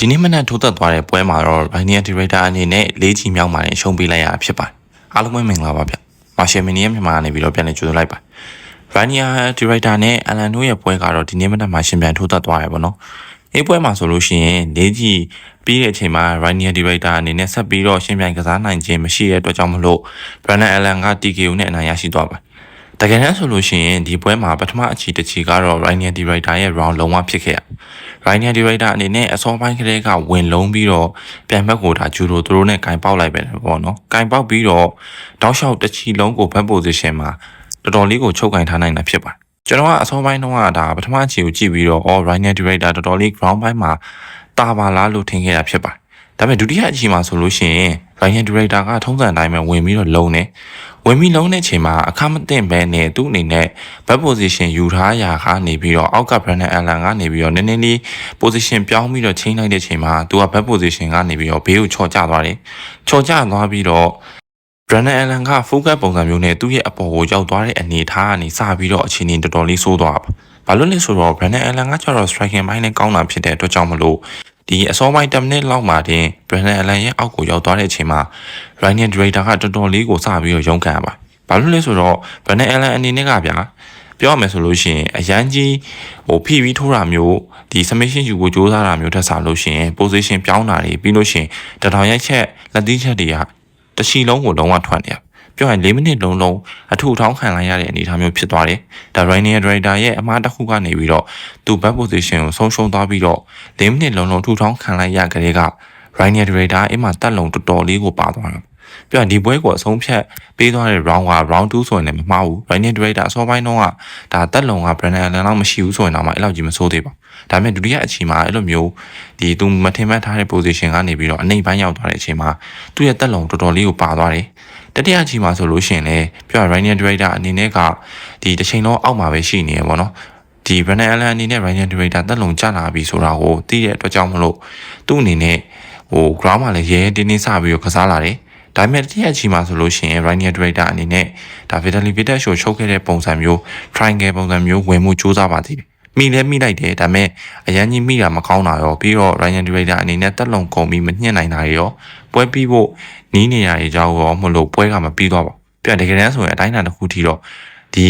ဒီနေ့မနက်ထိုးသက်သွားတဲ့ပွဲမှာတော့ Rainier Director အနေနဲ့လေးချီမြောက်မှာနဲ့ရှုံးပေးလိုက်ရတာဖြစ်ပါတယ်အားလုံးပဲမင်္ဂလာပါဗျမာရှယ်မီနီရဲ့မြန်မာကနေပြီးတော့ပြန်လည်ကြိုဆိုလိုက်ပါ Rainier Director နဲ့ Alan တို့ရဲ့ပွဲကတော့ဒီနေ့မနက်မှာရှင်ပြန်ထိုးသက်သွားရပါတော့အေးပွဲမှာဆိုလို့ရှိရင်လေးချီပြီးတဲ့အချိန်မှာ Rainier Director အနေနဲ့ဆက်ပြီးတော့ရှင်ပြန်ကစားနိုင်ခြင်းမရှိတဲ့အတွက်ကြောင့်မလို့ Brandon Allen က TKO နဲ့အနိုင်ရရှိသွားပါတယ် တကယ်တမ်းဆိုလို့ရှိရင်ဒီပွဲမှာပထမအချီတစ်ချီကတော့ Rainier Director ရဲ့ round လုံးဝဖြစ်ခဲ့ရ Rainier Director အနေနဲ့အစောပိုင်းကလေးကဝင်လုံးပြီးတော့ပြန်ဘက်ကိုဒါဂျူရိုသူတို့နဲ့ကင်ပေါက်လိုက်ပဲပေါ့နော်ကင်ပေါက်ပြီးတော့တောက်လျှောက်တစ်ချီလုံးကိုဘက် position မှာတော်တော်လေးကိုချုပ်ကင်ထားနိုင်တာဖြစ်ပါတယ်ကျွန်တော်ကအစောပိုင်းတုန်းကဒါပထမအချီကိုကြည့်ပြီးတော့ all Rainier Director တော်တော်လေး ground ပိုင်းမှာတာပါလားလို့ထင်ခဲ့တာဖြစ်ပါတယ်ဒါပေမဲ့ဒုတိယအချိန်မှာဆိုလို့ရှိရင် Ryan Director ကထုံးစံအတိုင်းပဲဝင်ပြီးတော့လုံးနေဝင်ပြီးလုံးတဲ့ချိန်မှာအခမသိမ့်ပဲနဲ့သူ့အနေနဲ့ back position ယူထားရာကနေပြီးတော့အောက်က Brandon Allen ကနေပြီးတော့နည်းနည်းလေး position ပြောင်းပြီးတော့ချိန်လိုက်တဲ့ချိန်မှာသူက back position ကနေပြီးတော့ဘေးကိုချော်ကျသွားတယ်ချော်ကျသွားပြီးတော့ Brandon Allen က focus ပုံစံမျိုးနဲ့သူ့ရဲ့အပေါ်ကိုရောက်သွားတဲ့အနေအထားကနေစပြီးတော့အခြေအနေတော်တော်လေးဆိုးသွားပါဘာလို့လဲဆိုတော့ Brandon Allen ကကျတော့ striking ဘိုင်းနဲ့ကောင်းတာဖြစ်တဲ့အတွက်ကြောင့်မလို့ ဒီအစောပိုင်း10မိနစ်လောက်မှတင် Brandon Allen ရဲ့အောက်ကိုရောက်သွားတဲ့အချိန်မှာ Ryan Director ကတော်တော်လေးကိုစပြီးတော့ရုန်းကန်ရပါဘာလို့လဲဆိုတော့ Brandon Allen အနေနဲ့ကဗျာပြောရမယ်ဆိုလို့ရှိရင်အရန်ကြီးဟိုဖိပြီးထိုးတာမျိုးဒီ submission ယူကိုစူးစမ်းတာမျိုးထက်စားလို့ရှိရင် position ပြောင်းတာတွေပြီးလို့ရှိရင်တထောင်ရိုက်ချက်လက်သီးချက်တွေကတချီလုံးကိုလုံးဝထွက်နေရ ပြောရင်၄မိနစ်လုံးလုံးအထူထောင်းခံလိုက်ရတဲ့အနေအထားမျိုးဖြစ်သွားတယ်။ဒါ Rainier Director ရဲ့အမှားတစ်ခုကနေပြီးတော့သူ back position ကိုဆုံးရှုံးသွားပြီးတော့၄မိနစ်လုံးလုံးထူထောင်းခံလိုက်ရကြတဲ့က Rainier Director အိမ်မှာတက်လုံတော်တော်လေးကိုပါသွားတယ်။ပြောရင်ဒီပွဲကိုအဆုံးဖြတ်ပေးသွားတဲ့ round က round 2ဆိုရင်လည်းမမှားဘူး Rainier Director အစောပိုင်းတုန်းကဒါတက်လုံက Brandon Allen လောက်မရှိဘူးဆိုရင်တော့မှအဲ့လောက်ကြီးမဆိုးသေးပါဘူး။ဒါပေမဲ့ဒုတိယအချိန်မှာအဲ့လိုမျိုးဒီသူမထင်မှတ်ထားတဲ့ position ကနေပြီးတော့အနေပိုင်းရောက်သွားတဲ့အချိန်မှာသူ့ရဲ့တက်လုံတော်တော်လေးကိုပါသွားတယ်။ တတိယအချိန်မှာဆိုလို့ရှိရင်လည်းပြောရ Rainier Director အနေနဲ့ကဒီတစ်ချိန်လုံးအောက်မှာပဲရှိနေရပေါ့နော်။ဒီ Brandon Allen အနေနဲ့ Rainier Director တက်လုံကျလာပြီဆိုတာကိုသိတဲ့အတွက်ကြောင့်မလို့သူ့အနေနဲ့ဟို ground မှာလည်းရဲရဲတင်းတင်းစပြီးတော့ကစားလာတယ်။ဒါပေမဲ့တတိယချီမှာဆိုလို့ရှိရင် Rainier Director အနေနဲ့ဒါ Vitaly Vita Show ရှုပ်ခဲ့တဲ့ပုံစံမျိုး triangle ပုံစံမျိုးဝင်မှုစူးစမ်းပါသေးတယ်။ မိလဲမိလိုက်တယ်ဒါပေမဲ့အရန်ကြီးမိတာမကောင်းတာရောပြီးတော့ Ryan Director အနေနဲ့တက်လုံကုန်ပြီးမညှက်နိုင်တာရောပွဲပြီးဖို့နီးနေရတဲ့အကြောင်းရောမလို့ပွဲကမပြီးတော့ပါဘူးပြန်တကယ်တမ်းဆိုရင်အတိုင်းအတာတစ်ခုထိတော့ဒီ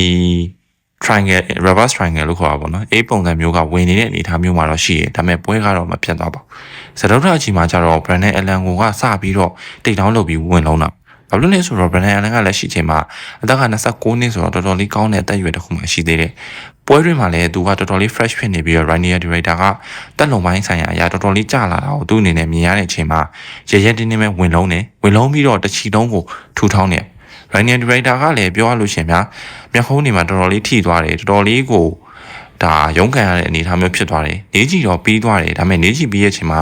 triangle reverse triangle လို့ခေါ်တာပေါ့နော်အေးပုံစံမျိုးကဝင်နေတဲ့အနေအထားမျိုးမှာတော့ရှိတယ်ဒါပေမဲ့ပွဲကတော့မပြတ်သွားပါဘူးစတုထအချိန်မှာကျတော့ Brandon Allen ကိုကစပြီးတော့တိတ်တောင်းလုပ်ပြီးဝင်လုံးတာဘာလို့လဲဆိုတော့ Brandon Allen ကလက်ရှိချိန်မှာအသက်က29နှစ်ဆိုတော့တော်တော်လေးကောင်းတဲ့အသက်အရွယ်တစ်ခုမှရှိသေးတယ် ပွဲတွင်မှာလည်းသူကတော်တော်လေး fresh ဖြစ်နေပြီးတော့ Rainier Director ကတက်လုံပိုင်းဆိုင်ရာအရာတော်တော်လေးကြာလာတာကိုသူ့အနေနဲ့မြင်ရတဲ့အချိန်မှာရရဲတင်းတင်းပဲဝင်လုံးနေဝင်လုံးပြီးတော့တချီတုံးကိုထူထောင်းနေ Rainier Director ကလည်းပြောရလို့ရှင်ဗျာမျက်ခုံးတွေမှာတော်တော်လေးထိသွားတယ်တော်တော်လေးကိုဒါရုန်းကန်ရတဲ့အနေအထားမျိုးဖြစ်သွားတယ်။နေကြီးတော့ပြီးသွားတယ်ဒါပေမဲ့နေကြီးပြီးရဲ့အချိန်မှာ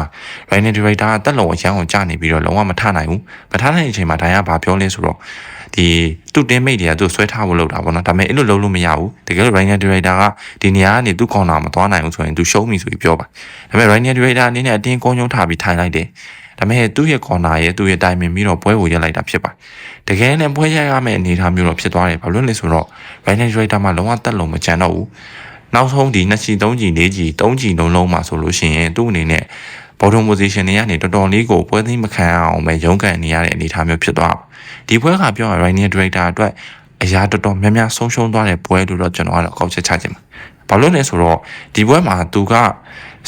Rainier Director ကတက်လုံအရန်ကိုကြာနေပြီးတော့လုံးဝမထနိုင်ဘူး။မထနိုင်တဲ့အချိန်မှာဒါရဘာပြောလဲဆိုတော့ ဒီသူ့တင်းမိတ်တွေကသူ့ဆွဲထားဖို့လုပ်တာပေါ့နော်ဒါပေမဲ့အဲ့လိုလုပ်လို့မရဘူးတကယ်လို့ Rainier Director ကဒီနေရာကနေသူ့ကောင်တာမသွားနိုင်ဘူးဆိုရင်သူရှုံးပြီဆိုပြီးပြောပါဒါပေမဲ့ Rainier Director အနေနဲ့အတင်းကုန်းကျုံထားပြီးထိုင်လိုက်တယ်ဒါပေမဲ့သူ့ရဲ့ corner ရဲ့သူ့ရဲ့တိုင်ပင်ပြီးတော့ပွဲကိုရက်လိုက်တာဖြစ်ပါတယ်တကယ်နဲ့ပွဲရရမယ့်အနေအထားမျိုးတော့ဖြစ်သွားတယ်ဘာလို့လဲဆိုတော့ Rainier Director မှာလုံးဝတက်လုံးမကြံတော့ဘူးနောက်ဆုံးဒီ2ချီ3ချီ4ချီ3ချီလုံးလုံးမှာဆိုလို့ရှိရင်သူ့အနေနဲ့ bottom position တွေကနေတော်တော်လေးကိုပွဲသိမ်းမခံအောင်ပဲရုန်းကန်နေရတဲ့အနေအထားမျိုးဖြစ်သွားဒီပွဲကပြောရ Rainier Director အတွက်အရာတော်တော်များများဆုံးရှုံးသွားတဲ့ပွဲလို့တော့ကျွန်တော်ကတော့ကောက်ချက်ချခြင်းပါဘာလို့လဲဆိုတော့ဒီပွဲမှာသူက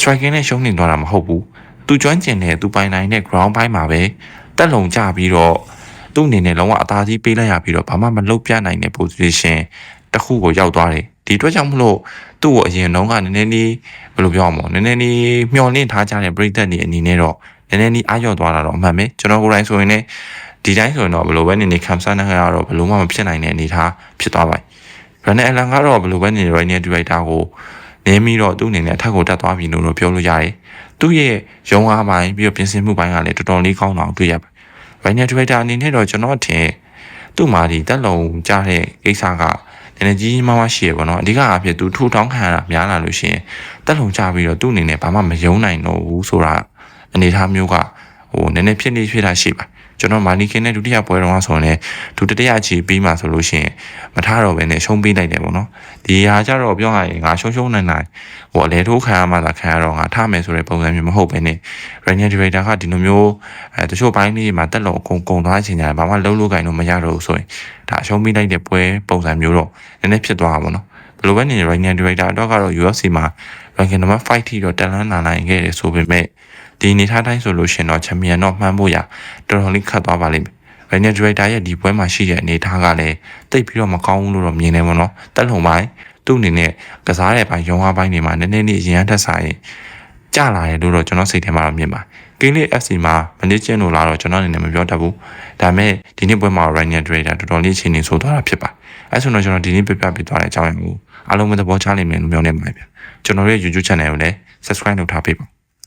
striking နဲ့ရှုံးနေသွားတာမဟုတ်ဘူးသူကျွမ်းကျင်တဲ့သူပိုင်နိုင်တဲ့ ground ဘိုင်းမှာပဲတက်လုံကြပြီးတော့သူ့အနေနဲ့လုံးဝအသာကြီးပေးလိုက်ရပြီးတော့ဘာမှမလုပ်ပြနိုင်တဲ့ position တစ်ခုကိုရောက်သွားတယ်ဒီအတွက်ကြောင့်မလို့ သူ့ကိုအရင်တုန်းကနည်းနည်းလေးဘယ်လိုပြောရမလဲနည်းနည်းလေးမျောလင့်ထားကြတဲ့ပြည်သက်တွေအနေနဲ့တော့နည်းနည်းလေးအားလျော့သွားတာတော့အမှန်ပဲကျွန်တော်ကိုယ်တိုင်ဆိုရင်လည်းဒီတိုင်းဆိုရင်တော့ဘယ်လိုပဲနေနေခံစားနေရတော့ဘယ်လိုမှမဖြစ်နိုင်တဲ့အနေအထားဖြစ်သွားပါပြီရန်အလန်ကတော့ဘယ်လိုပဲနေရိုင်းနေဒီရိုက်တာကိုနင်းပြီးတော့သူ့အနေနဲ့အထက်ကိုတက်သွားပြီလို့ပြောလို့ရတယ်သူ့ရဲ့ရုံအားပိုင်းပြီးတော့ပြင်ဆင်မှုပိုင်းကလည်းတော်တော်လေးကောင်းတာကိုတွေ့ရပါတယ်။ရိုင်းနေဒီရိုက်တာအနေနဲ့တော့ကျွန်တော်ထင်သူ့မှာဒီတက်လုံကြားတဲ့ကိစ္စက နည်းနည်းကြီးမားမားရှိရပါတော့အဓိကအဖြစ်သူထူထောင်းခံရတာများလာလို့ရှိရင်တက်လုံကြပြီးတော့သူ့အနေနဲ့ဘာမှမယုံနိုင်တော့ဘူးဆိုတာအနေထားမျိုးကဟိုနည်းနည်းဖြစ်နေဖြစ်တာရှိပါ ကျွန်တော်မာနီကင်နဲ့ဒုတိယပွဲတော့ဆိုရင်လည်းဒုတိယအချီပြီးမှဆိုလို့ရှိရင်မထားတော့ဘဲနဲ့ရှုံးပေးလိုက်တယ်ပေါ့နော်ဒီဟာကြတော့ပြောရရင်ငါရှုံးရှုံးနိုင်နိုင်ဟိုအလဲထိုးခံရမှသာခံရတော့ငါထားမယ်ဆိုတဲ့ပုံစံမျိုးမဟုတ်ဘဲနဲ့ Rainier Director ကဒီလိုမျိုးအဲတချို့ပိုင်းလေးမှာတက်လို့အကုန်ကုန်သွားချင်ကြတယ်ဘာမှလုံးလို့ကင်လို့မရတော့ဘူးဆိုရင်ဒါရှုံးပေးလိုက်တဲ့ပွဲပုံစံမျိုးတော့နည်းနည်းဖြစ်သွားတာပေါ့နော်ဘယ်လိုပဲနေ Rainier Director တော့ကတော့ UFC မှာ ranking number 5ထိတော့တက်လန်းလာနိုင်ခဲ့တယ်ဆိုပေမဲ့ ဒီအနေထားတိုင်းဆိုလို့ရှင်တော့ချန်ပီယံတော့မှန်းဖို့ရတော်တော်လေးခတ်သွားပါလိမ့်မယ်။ Rainier Director ရဲ့ဒီပွဲမှာရှိတဲ့အနေထားကလည်းတိတ်ပြီးတော့မကောင်းဘူးလို့တော့မြင်နေပါတော့။တက်လုံပိုင်းသူ့အနေနဲ့ကစားတဲ့ပိုင်းရုံးဝါပိုင်းတွေမှာနည်းနည်းလေးရင်ရတက်ဆိုင်ကြလာတယ်လို့တော့ကျွန်တော်စိတ်ထဲမှာတော့မြင်ပါတယ်။ကင်းလေး FC မှာမနစ်ချင်းလို့လာတော့ကျွန်တော်အနေနဲ့မပြောတတ်ဘူး။ဒါပေမဲ့ဒီနေ့ပွဲမှာ Rainier Director တော်တော်လေးအချိန်နေဆိုသွားတာဖြစ်ပါတယ်။အဲဆိုတော့ကျွန်တော်ဒီနေ့ပြပြပေးသွားတဲ့အကြောင်းအရာကိုအားလုံးပဲသဘောချလိမ့်မယ်လို့မျှော်လင့်ပါတယ်ဗျ။ကျွန်တော်ရဲ့ YouTube channel ကိုလည်း subscribe လုပ်ထားပေးပါ